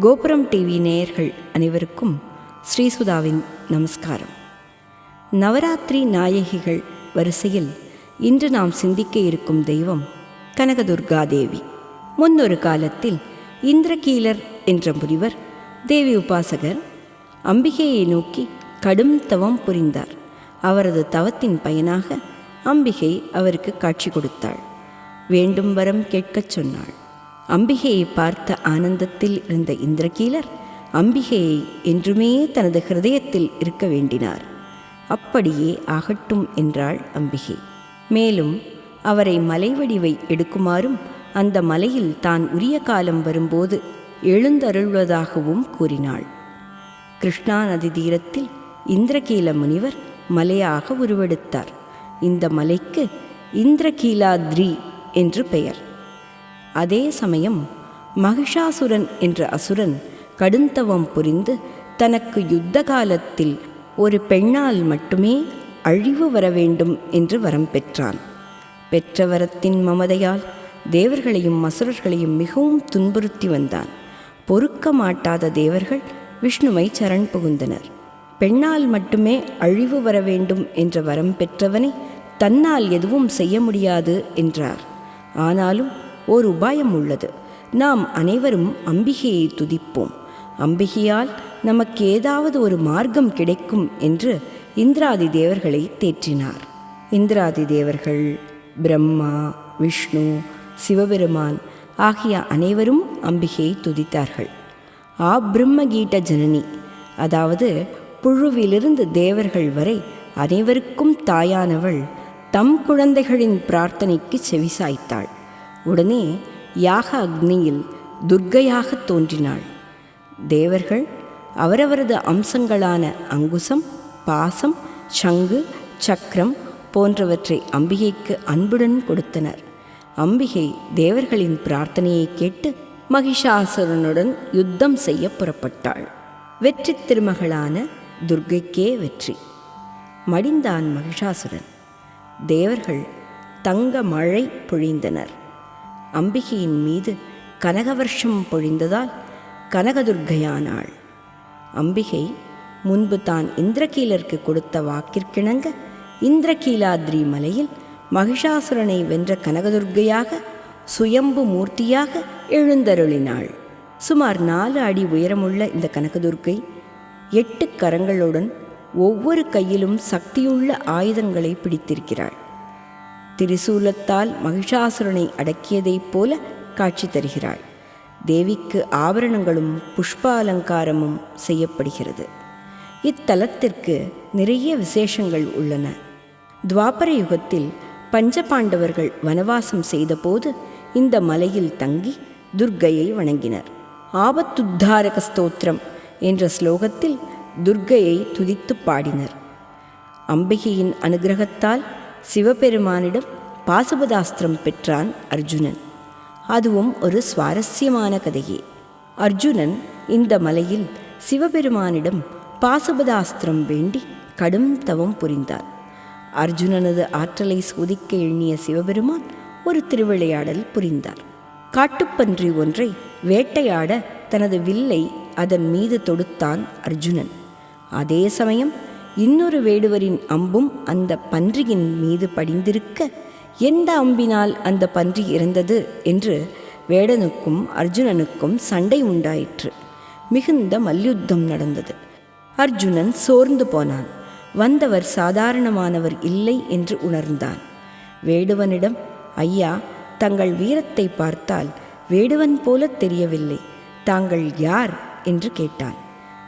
கோபுரம் டிவி நேயர்கள் அனைவருக்கும் ஸ்ரீசுதாவின் நமஸ்காரம். நவராத்திரி நாயகிகள் வரிசையில் இன்று நாம் சிந்திக்க இருக்கும் தெய்வம் கனகதுர்கா தேவி. முன்னொரு காலத்தில் இந்திரகீலர் என்ற முனிவர் தேவி உபாசகர் அம்பிகையை நோக்கி கடும் தவம் புரிந்தார். அவரது தவத்தின் பயனாக அம்பிகை அவருக்கு காட்சி கொடுத்தாள். வேண்டும் வரம் கேட்கச் சொன்னாள். அம்பிகையை பார்த்த ஆனந்தத்தில் இருந்த இந்திரகீலர் அம்பிகையை என்றுமே தனது ஹிருதயத்தில் இருக்க வேண்டினார். அப்படியே ஆகட்டும் என்றாள் அம்பிகை. மேலும் அவரை மலைவடிவை எடுக்குமாறும் அந்த மலையில் தான் உரிய காலம் வரும்போது எழுந்தருள்வதாகவும் கூறினாள். கிருஷ்ணா நதி தீரத்தில் இந்திரகீல முனிவர் மலையாக உருவெடுத்தார். இந்த மலைக்கு இந்திரகீலாத்ரி என்று பெயர். அதே சமயம் மகிஷாசுரன் என்ற அசுரன் கடுந்தவம் புரிந்து தனக்கு யுத்த காலத்தில் ஒரு பெண்ணால் மட்டுமே அழிவு வர வேண்டும் என்று வரம் பெற்றான். பெற்ற வரத்தின் மமதையால் தேவர்களையும் அசுரர்களையும் மிகவும் துன்புறுத்தி வந்தான். பொறுக்க மாட்டாத தேவர்கள் விஷ்ணுவை சரண் புகுந்தனர். பெண்ணால் மட்டுமே அழிவு வர வேண்டும் என்ற வரம் பெற்றவனை தன்னால் எதுவும் செய்ய முடியாது என்றார். ஆனாலும் ஓர் உபாயம் உள்ளது. நாம் அனைவரும் அம்பிகையை துதிப்போம். அம்பிகையால் நமக்கு ஏதாவது ஒரு மார்க்கம் கிடைக்கும் என்று இந்திராதி தேவர்களை தேற்றினார். இந்திராதி தேவர்கள் பிரம்மா விஷ்ணு சிவபெருமான் ஆகிய அனைவரும் அம்பிகையை துதித்தார்கள். ஆ பிரம்மகீட்ட ஜனனி அதாவது புழுவிலிருந்து தேவர்கள் வரை அனைவருக்கும் தாயானவள் தம் குழந்தைகளின் பிரார்த்தனைக்கு செவிசாய்த்தாள். உடனே யாக அக்னியில் துர்க்கையாக தோன்றினாள். தேவர்கள் அவரவரது அம்சங்களான அங்குசம் பாசம் சங்கு சக்கரம் போன்றவற்றை அம்பிகைக்கு அன்புடன் கொடுத்தனர். அம்பிகை தேவர்களின் பிரார்த்தனையை கேட்டு மகிஷாசுரனுடன் யுத்தம் செய்ய புறப்பட்டாள். வெற்றி திருமகளான துர்க்கைக்கே வெற்றி. மடிந்தான் மகிஷாசுரன். தேவர்கள் தங்க மழை பொழிந்தனர். அம்பிகையின் மீது கனகவர்ஷம் பொழிந்ததால் கனகதுர்க்கையானாள் அம்பிகை முன்பு தான் இந்திரகீலருக்கு கொடுத்த வாக்கிற்கிணங்க இந்திரகீலாத்ரி மலையில் மகிஷாசுரனை வென்ற கனகதுர்க்கையாக சுயம்பு மூர்த்தியாக எழுந்தருளினாள். சுமார் நாலு அடி உயரமுள்ள இந்த கனகதுர்க்கை எட்டு கரங்களுடன் ஒவ்வொரு கையிலும் சக்தியுள்ள ஆயுதங்களை பிடித்திருக்கிறாள். திரிசூலத்தால் மகிஷாசுரனை அடக்கியதைப் போல காட்சி தருகிறாள். தேவிக்கு ஆபரணங்களும் புஷ்ப அலங்காரமும் செய்யப்படுகிறது. இத்தலத்திற்கு நிறைய விசேஷங்கள் உள்ளன. துவாபர யுகத்தில் பஞ்சபாண்டவர்கள் வனவாசம் செய்தபோது இந்த மலையில் தங்கி துர்க்கையை வணங்கினர். ஆபத்துத்தாரக ஸ்தோத்திரம் என்ற ஸ்லோகத்தில் துர்க்கையை துதித்து பாடினர். அம்பிகையின் அனுகிரகத்தால் சிவபெருமானிடம் பாசுபதாஸ்திரம் பெற்றான் அர்ஜுனன். அதுவும் ஒரு சுவாரஸ்யமான கதையே. அர்ஜுனன் இந்த மலையில் சிவபெருமானிடம் பாசுபதாஸ்திரம் வேண்டி கடும் தவம் புரிந்தார். அர்ஜுனனது ஆற்றலை சோதிக்க எண்ணிய சிவபெருமான் ஒரு திருவிளையாடல் புரிந்தார். காட்டுப்பன்றி ஒன்றை வேட்டையாட தனது வில்லை அதன் மீது தொடுத்தான் அர்ஜுனன். அதே சமயம் இன்னொரு வேடுவரின் அம்பும் அந்த பன்றியின் மீது படிந்திருக்க எந்த அம்பினால் அந்த பன்றி இறந்தது என்று வேடனுக்கும் அர்ஜுனனுக்கும் சண்டை உண்டாயிற்று. மிகுந்த மல்யுத்தம் நடந்தது. அர்ஜுனன் சோர்ந்து போனான். வந்தவர் சாதாரணமானவர் இல்லை என்று உணர்ந்தான். வேடுவனிடம் ஐயா தங்கள் வீரத்தை பார்த்தால் வேடுவன் போல தெரியவில்லை. தாங்கள் யார்? என்று கேட்டான்.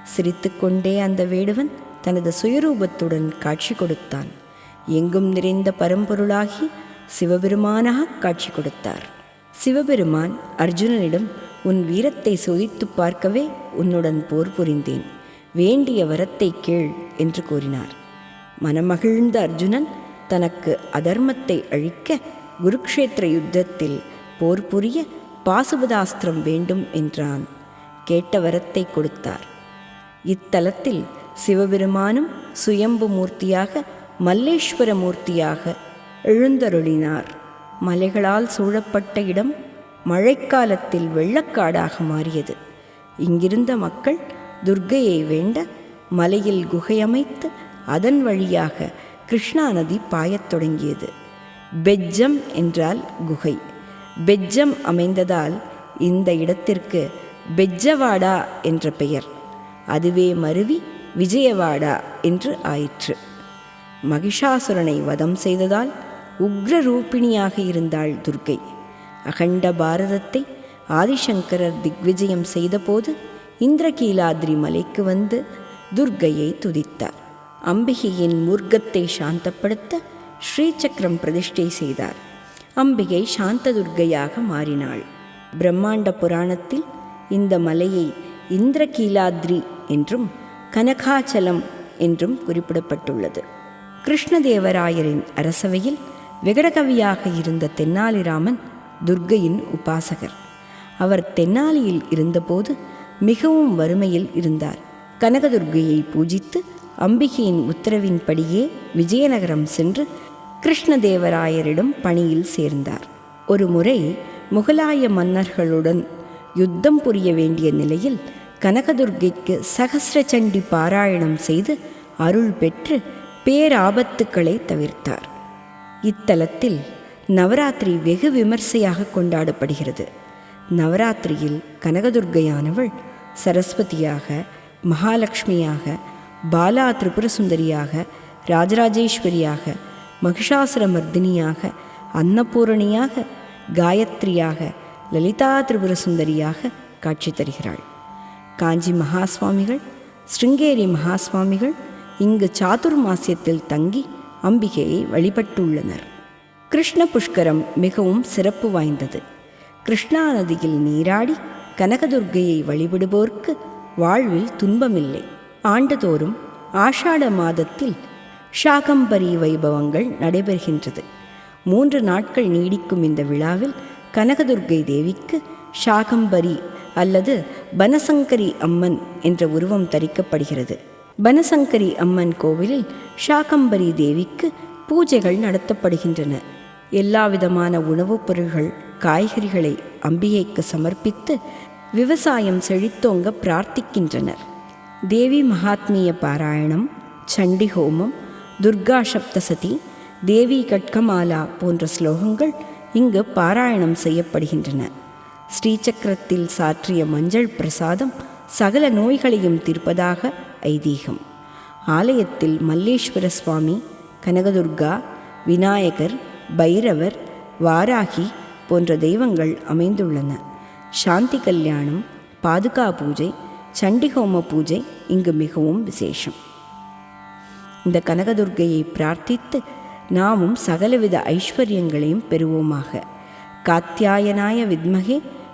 சிரித்துக்கொண்டே அந்த வேடுவன் தனது சுயரூபத்துடன் காட்சி கொடுத்தான். எங்கும் நிறைந்த பரம்பொருளாகி சிவபெருமானாக காட்சி கொடுத்தார். சிவபெருமான் அர்ஜுனனிடம் உன் வீரத்தை சோதித்து பார்க்கவே உன்னுடன் போர் புரிந்தேன். வேண்டிய வரத்தை கேள் என்று கூறினார். மனமகிழ்ந்த அர்ஜுனன் தனக்கு அதர்மத்தை அழிக்க குருக்ஷேத்திர யுத்தத்தில் போர் புரிய பாசுபதாஸ்திரம் வேண்டும் என்றான். கேட்ட வரத்தை கொடுத்தார். இத்தலத்தில் சிவபெருமானும் சுயம்பு மூர்த்தியாக மல்லேஸ்வர மூர்த்தியாக எழுந்தருளினார். மலைகளால் சூழப்பட்ட இடம் மழைக்காலத்தில் வெள்ளக்காடாக மாறியது. இங்கிருந்த மக்கள் துர்க்கையை வேண்ட மலையில் குகையமைத்து அதன் வழியாக கிருஷ்ணா நதி பாயத் தொடங்கியது. பெஜ்ஜம் என்றால் குகை. பெஜ்ஜம் அமைந்ததால் இந்த இடத்திற்கு பெஜ்ஜவாடா என்ற பெயர். அதுவே மருவி விஜயவாடா என்று ஆயிற்று. மகிஷாசுரனை வதம் செய்ததால் உக்ர ரூபிணியாக இருந்தாள் துர்க்கை. அகண்ட பாரதத்தை ஆதிசங்கரர் திக்விஜயம் செய்தபோது இந்திரகீலாத்ரி மலைக்கு வந்து துர்க்கையை துதித்தார். அம்பிகையின் மூர்க்கத்தை சாந்தப்படுத்த ஸ்ரீசக்கரம் பிரதிஷ்டை செய்தார். அம்பிகை சாந்த துர்க்கையாக மாறினாள். பிரம்மாண்ட புராணத்தில் இந்த மலையை இந்திரகீலாத்ரி என்றும் கனகாச்சலம் என்றும் குறிப்பிடப்பட்டுள்ளது. கிருஷ்ணதேவராயரின் அரசவையில் விகடகவியாக இருந்த தென்னாலிராமன் துர்க்கையின் உபாசகர். அவர் தென்னாலியில் இருந்தபோது மிகவும் வறுமையில் இருந்தார். கனகதுர்கையை பூஜித்து அம்பிகையின் உத்தரவின்படியே விஜயநகரம் சென்று கிருஷ்ணதேவராயரிடம் பணியில் சேர்ந்தார். ஒரு முறை முகலாய மன்னர்களுடன் யுத்தம் புரிய வேண்டிய நிலையில் கனகதுர்க்கைக்கு சகசிரச்சண்டி பாராயணம் செய்து அருள் பெற்று பேராபத்துக்களை தவிர்த்தார். இத்தலத்தில் நவராத்திரி வெகு விமர்சையாக கொண்டாடப்படுகிறது. நவராத்திரியில் கனகதுர்கையானவள் சரஸ்வதியாக மகாலட்சுமியாக பாலா திரிபுர சுந்தரியாக ராஜராஜேஸ்வரியாக மகிஷாசுரமர்தினியாக அன்னபூரணியாக காயத்ரியாக லலிதா திரிபுர சுந்தரியாக காட்சி தருகிறாள். காஞ்சி மகாஸ்வாமிகள் ஸ்ருங்கேரி மகாஸ்வாமிகள் இங்கு சாதுர்மாசியத்தில் தங்கி அம்பிகையை வழிபட்டுள்ளனர். கிருஷ்ண புஷ்கரம் மிகவும் சிறப்பு வாய்ந்தது. கிருஷ்ணா நதியில் நீராடி கனகதுர்கையை வழிபடுவோர்க்கு வாழ்வில் துன்பமில்லை. ஆண்டுதோறும் ஆஷாட மாதத்தில் ஷாகம்பரி வைபவங்கள் நடைபெறுகின்றது. மூன்று நாட்கள் நீடிக்கும் இந்த விழாவில் கனகதுர்கை தேவிக்கு ஷாகம்பரி அல்லது பனசங்கரி அம்மன் என்ற உருவம் தரிக்கப்படுகிறது. பனசங்கரி அம்மன் கோவிலில் ஷாகம்பரி தேவிக்கு பூஜைகள் நடத்தப்படுகின்றன. எல்லா விதமான உணவுப் பொருள்கள் காய்கறிகளை அம்பிகைக்கு சமர்ப்பித்து விவசாயம் செழித்தோங்க பிரார்த்திக்கின்றனர். தேவி மகாத்மிய பாராயணம் சண்டி ஹோமம் துர்கா சப்தசதி தேவி கட்கமாலா போன்ற ஸ்லோகங்கள் இங்கு பாராயணம் செய்யப்படுகின்றன. ஸ்ரீசக்கரத்தில் சாற்றிய மஞ்சள் பிரசாதம் சகல நோய்களையும் தீர்ப்பதாக ஐதீகம். ஆலயத்தில் மல்லேஸ்வர சுவாமி கனகதுர்கா விநாயகர் பைரவர் வாராகி போன்ற தெய்வங்கள் அமைந்துள்ளன. சாந்தி கல்யாணம் பாதுகா பூஜை சண்டிகோம பூஜை இங்கு மிகவும் விசேஷம். இந்த கனகதுர்கையை பிரார்த்தித்து நாமும் சகலவித ஐஸ்வர்யங்களையும் பெறுவோமாக. காத்தியாயனாய வித்மகே